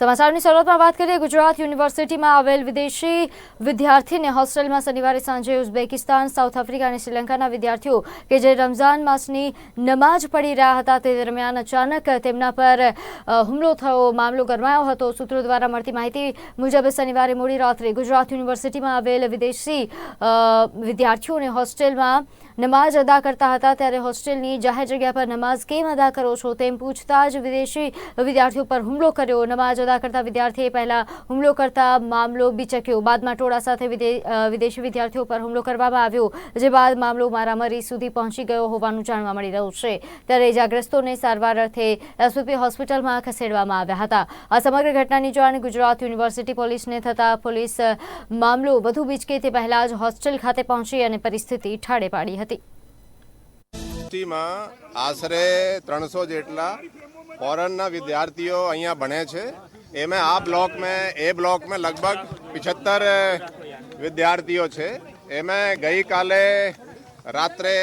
સમાચારની શરૂઆતમાં વાત કરીએ, ગુજરાત યુનિવર્સિટીમાં આવેલ વિદેશી વિદ્યાર્થીને હોસ્ટેલમાં શનિવારે સાંજે ઉઝબેકિસ્તાન, સાઉથ આફ્રિકા અને શ્રીલંકાના વિદ્યાર્થીઓ કે જે રમઝાન માસની નમાજ પઢી રહ્યા હતા તે દરમિયાન અચાનક તેમના પર હુમલો થયો, મામલો ગરમાયો હતો. સૂત્રો દ્વારા મળતી માહિતી મુજબ શનિવારે મોડી રાત્રે ગુજરાત યુનિવર્સિટીમાં આવેલ વિદેશી વિદ્યાર્થીઓને હોસ્ટેલમાં નમાઝ અદા કરતા હતા ત્યારે હોસ્ટેલની જાહેર જગ્યા પર નમાઝ કેમ અદા કરો છો તેમ પૂછતા જ વિદેશી વિદ્યાર્થીઓ પર હુમલો કર્યો. નમાઝ અદા કરતા વિદ્યાર્થીએ પહેલા હુમલો કરતા મામલો બીચક્યો. બાદમાં ટોળા સાથે વિદે- વિદેશી વિદ્યાર્થીઓ પર હુમલો કરવામાં આવ્યો, જે બાદ મામલો મારામારી સુધી પહોંચી ગયો હોવાનું જાણવા મળી રહ્યું છે. ત્યારે ઇજાગ્રસ્તોને સારવાર અર્થે એસવીપી હોસ્પિટલમાં ખસેડવામાં આવ્યા હતા. આ સમગ્ર ઘટનાની જાણ ગુજરાત યુનિવર્સિટી પોલીસને થતાં પોલીસ મામલો વધુ બીચકે તે પહેલા જ હોસ્ટેલ ખાતે પહોંચી અને પરિસ્થિતિ ઠાળે પાડી હતી. યુનિવર્સિટીમાં આશરે ત્રણસો જેટલા ફોરેનના વિદ્યાર્થીઓ અહીંયા ભણે છે. એમાં આ બ્લોક મેં એ બ્લોક મેં લગભગ પિછત્તર વિદ્યાર્થીઓ છે. એમાં ગઈકાલે રાત્રે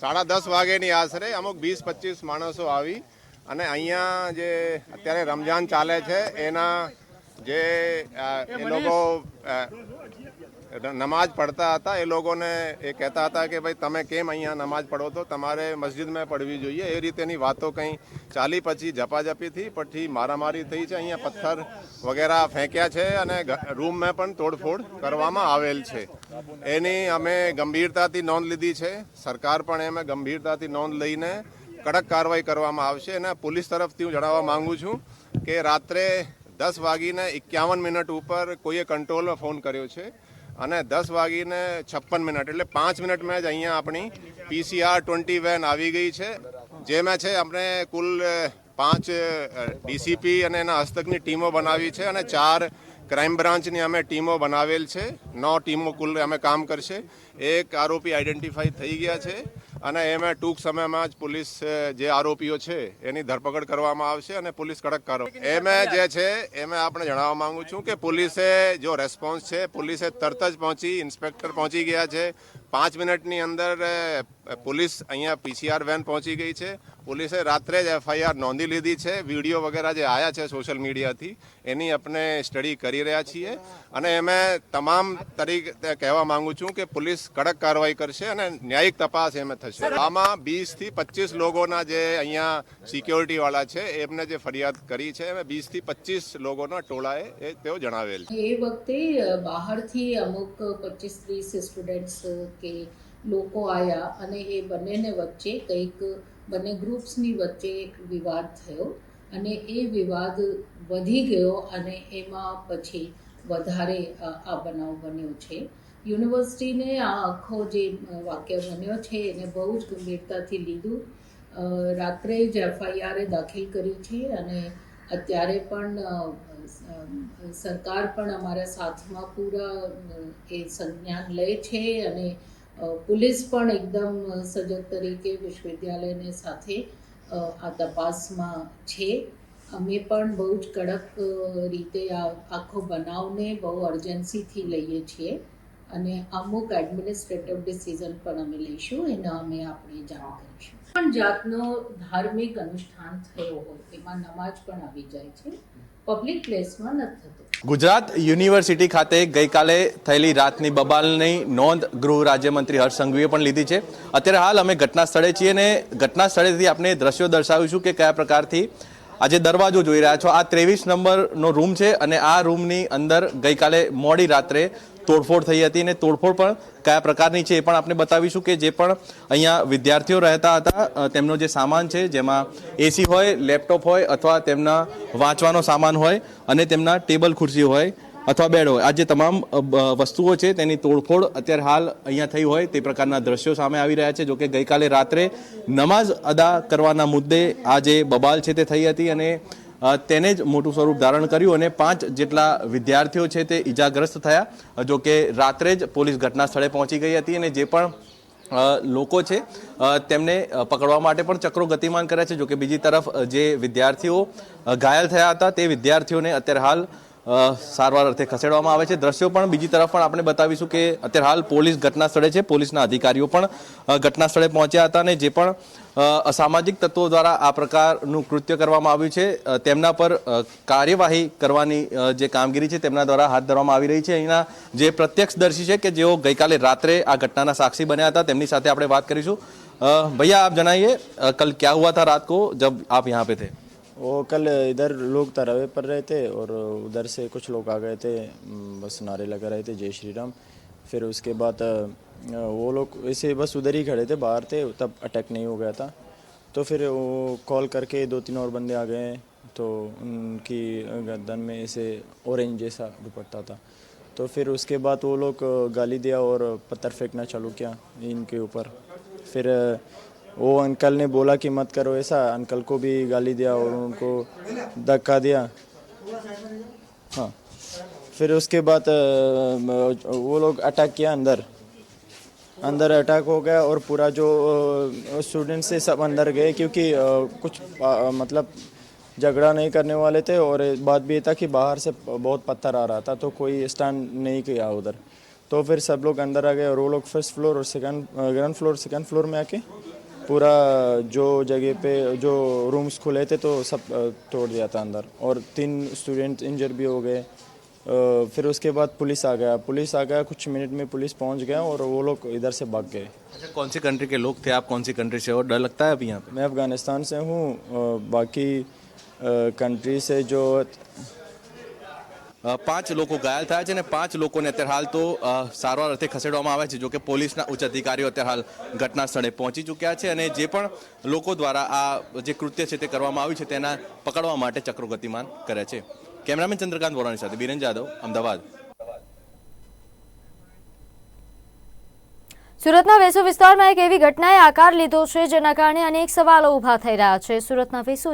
સાડા દસ વાગ્યાની આશરે અમુક વીસ, પચીસ માણસો આવી અને અહીંયા જે અત્યારે રમજાન ચાલે છે, એના જે એ લોકો અ, નમાજ પડતા હતા એ લોકોને એ કહેતા હતા કે ભાઈ તમે કેમ અહીંયા નમાજ પડો તો? તમારે મસ્જિદમાં પડવી જોઈએ. એ રીતેની વાતો કંઈ ચાલી પછી ઝપાઝપી થઈ પછી મારામારી થઈ છે અહીંયા પથ્થર વગેરે ફેંક્યા છે અને રૂમમાં પણ તોડફોડ કરવામાં આવેલ છે. એની અમે ગંભીરતાથી નોંધ લીધી છે. સરકાર પણ એમાં ગંભીરતાથી નોંધ લઈને કડક કાર્યવાહી કરવામાં આવશે. અને પોલીસ તરફથી હું જણાવવા માંગુ છું કે રાત્રે દસ વાગીને એકાવન મિનિટ ઉપર કોઈએ કંટ્રોલમાં ફોન કર્યો છે અને દસ વાગીને છપ્પન મિનિટ, એટલે પાંચ મિનિટમાં જ અહીંયા આપણી પીસીઆર ટ્વેન્ટી વેન આવી ગઈ છે જેમાં છે આપણે કુલ પાંચ ડીસીપી અને એના હસ્તકની ટીમો બનાવી છે અને ચાર ક્રાઇમ બ્રાન્ચની અમે ટીમો બનાવેલ છે, નવ ટીમો કુલ અમે કામ કરશે, એક આરોપી આઈડેન્ટિફાઈ થઈ ગયા છે અને એમાં ટૂંક સમયમાં જ પોલીસ જે આરોપીઓ છે, એની ધરપકડ કરવામાં આવશે અને પોલીસ કડક કરો એમાં જે છે, એમાં આપણે જણાવવા માંગુ છું કે પોલીસે જો રેસ્પોન્સ છે, પોલીસે તરત જ પહોંચી ઇન્સ્પેક્ટર પહોંચી ગયા છે. પાંચ મિનિટની અંદર પોલીસ અહીંયા પીસીઆર વેન પહોંચી ગઈ છે. પોલીસે રાત્રે જ એફઆઈઆર નોંધી લીધી છે. વીડિયો વગેરે જે આવ્યા છે સોશિયલ મીડિયાથી એની આપણે સ્ટડી કરી રહ્યા છીએ. અને એમે તમામ તરીકે કહેવા માંગુ છું કે પોલીસ કડક કાર્યવાહી કરશે અને ન્યાયિક તપાસ એમ થશે. આમાં બીસથી પચીસ લોકોના જે અહીંયા સિક્યોરિટીવાળા છે એમને જે ફરિયાદ કરી છે એમાં બીસથી પચીસ લોકોના ટોળાએ એ તેઓ જણાવેલ. છે એ વખતે બહારથી અમુક પચીસ ત્રીસ સ્ટુડન્ટ્સ કે લોકો આવ્યા અને એ બંનેને વચ્ચે કંઈક, બંને ગ્રુપ્સની વચ્ચે એક વિવાદ થયો અને એ વિવાદ વધી ગયો અને એમાં પછી વધારે આ બનાવ બન્યો છે. યુનિવર્સિટીને આ આખો જે વાક્ય બન્યો છે એને બહુ જ ગંભીરતાથી લીધું. રાત્રે જ એફઆઈઆરે દાખલ કરી છે અને અત્યારે પણ સરકાર પણ અમારા સાથમાં પૂરા એ સંજ્ઞાન લે છે અને પોલીસ પણ એકદમ સજગ તરીકે વિશ્વવિદ્યાલયને સાથે આ તપાસમાં છે. અમે પણ બહુ જ કડક રીતે આ આખો બનાવને બહુ અર્જન્સીથી લઈએ છીએ અને અમુક એડમિનિસ્ટ્રેટિવ ડિસિઝન પણ અમે લઈશું, એના અમે આપણે જાણ કરીશું. પણ જાતનો ધાર્મિક અનુષ્ઠાન થયો હોય, એમાં નમાજ પણ આવી જાય છે. પબ્લિક પ્લેસમાં નથી થતો. ગુજરાત યુનિવર્સિટી ખાતે ગઈકાલે થયેલી રાતની બબાલની નોંધ ગૃહ રાજ્યમંત્રી હર્ષ સંઘવીએ પણ લીધી છે. અત્યારે હાલ અમે ઘટના સ્થળે છીએ અને ઘટના સ્થળેથી આપણે દ્રશ્યો દર્શાવીશું કે કયા પ્રકારની આજે દરવાજો જોઈ રહ્યા છો. આ ત્રેવીસ નંબરનો રૂમ છે અને આ રૂમની અંદર ગઈકાલે મોડી રાત્રે તોડફોડ થઈ હતી અને તોડફોડ પણ કયા પ્રકારની છે એ પણ આપણે બતાવીશું કે જે પણ અહીંયા વિદ્યાર્થીઓ રહેતા હતા તેમનો જે સામાન છે, જેમાં એસી હોય, લેપટોપ હોય અથવા તેમના વાંચવાનો સામાન હોય અને તેમના ટેબલ ખુરશી હોય અથવા બેડ હોય. આ જે તમામ વસ્તુઓ છે તેની તોડફોડ અત્યારે હાલ અહીંયા થઈ હોય તે પ્રકારના દ્રશ્યો સામે આવી રહ્યા છે. જો કે ગઈકાલે રાત્રે નમાઝ અદા કરવાના મુદ્દે આ જે બબાલ છે તે થઈ હતી અને તેને જ મોટું સ્વરૂપ ધારણ કર્યું અને પાંચ જેટલા વિદ્યાર્થીઓ છે તે ઈજાગ્રસ્ત થયા. જો કે રાત્રે જ પોલીસ ઘટના સ્થળે પહોંચી ગઈ હતી અને જે પણ લોકો છે તેમને પકડવા માટે પણ ચક્રો ગતિમાન કર્યા છે. જો કે બીજી તરફ જે વિદ્યાર્થીઓ ઘાયલ થયા હતા તે વિદ્યાર્થીઓને અત્યારે હાલ સારવાર અર્થે ખસેડવામાં આવે છે. દ્રશ્યો પણ બીજી તરફ પણ આપણે બતાવીશું કે અત્યારે હાલ પોલીસ ઘટના સ્થળે છે. પોલીસના અધિકારીઓ પણ ઘટના સ્થળે પહોંચ્યા હતા અને જે પણ અસામાજિક તત્વો દ્વારા આ પ્રકારનું કૃત્ય કરવામાં આવ્યું છે તેમના પર કાર્યવાહી કરવાની જે કામગીરી છે તેમના દ્વારા હાથ ધરવામાં આવી રહી છે. અહીંના જે પ્રત્યક્ષદર્શી છે કે જેઓ ગઈકાલે રાત્રે આ ઘટનાના સાક્ષી બન્યા હતા તેમની સાથે આપણે વાત કરીશું. ભૈયા, આપ जनाइए કલ क्या हुआ था રાત કો જબ આપ यहाँ પે થે? वो कल इधर लोग तरवे पर रहे थे और उधर से कुछ लोग आ गए थे बस नारे लगा रहे थे जय श्री राम। फिर उसके बाद वो लोग ऐसे बस उधर ही खड़े थे, बाहर थे, तब अटैक नहीं हो गया था। तो फिर वो कॉल करके दो तीन और बंदे आ गए तो उनकी गर्दन में ऐसे ऑरेंज जैसा दुपट्टा था। तो फिर उसके बाद वो लोग गाली दिया और पत्थर फेंकना चालू किया इनके ऊपर। फिर वो अंकल ने बोला कि मत करो, ऐसा अंकल को भी गाली दिया और उनको धक्का दिया। हाँ। फिर उसके बाद वो लोग अटैक किया अंदर। अंदर अटैक हो गया और पूरा जो स्टूडेंट से सब अंदर गए क्योंकि कुछ मतलब झगड़ा नहीं करने वाले थे और बात भी था कि बाहर से बहुत पत्थर आ रहा था तो कोई स्टैंड नहीं किया उधर। तो फिर सब लोग अंदर आ गए और वो लोग फ़र्स्ट फ्लोर और second ground floor second floor में आके पूरा जो जगह पे जो रूम्स खुले थे तो सब तोड़ दिया था अंदर। और तीन स्टूडेंट इंजर भी हो गए। फिर उसके बाद पुलिस आ गया। पुलिस आ गया कुछ मिनट में पुलिस पहुँच गया और वो लोग इधर से भाग गए। अच्छा कौन सी कंट्री के लोग थे आप? कौन सी कंट्री से? और डर लगता है अभी यहाँ पे? मैं अफ़गानिस्तान से हूँ। बाकी कंट्री से जो પાંચ લોકો ઘાયલ થયા છે અને પાંચ લોકોને અત્યારે હાલ તો સારવાર અર્થે ખસેડવામાં આવ્યા છે જો કે પોલીસના ઉચ્ચ અધિકારીઓ અત્યારે હાલ ઘટના સ્થળે પહોંચી ચૂક્યા છે અને જે પણ લોકો દ્વારા આ જે કૃત્ય છે તે કરવામાં આવ્યું છે તેના પકડવા માટે ચક્રો ગતિમાન કરે છે. કેમેરામેન ચંદ્રકાંત બોરાણી સાથે બિરેન જાદવ, અમદાવાદ. સુરતના વેસુ વિસ્તારમાં એક એવી ઘટનાએ આકાર લીધો છે જેના કારણે અનેક સવાલો ઊભા થઈ રહ્યા છે. સુરતના વેસુ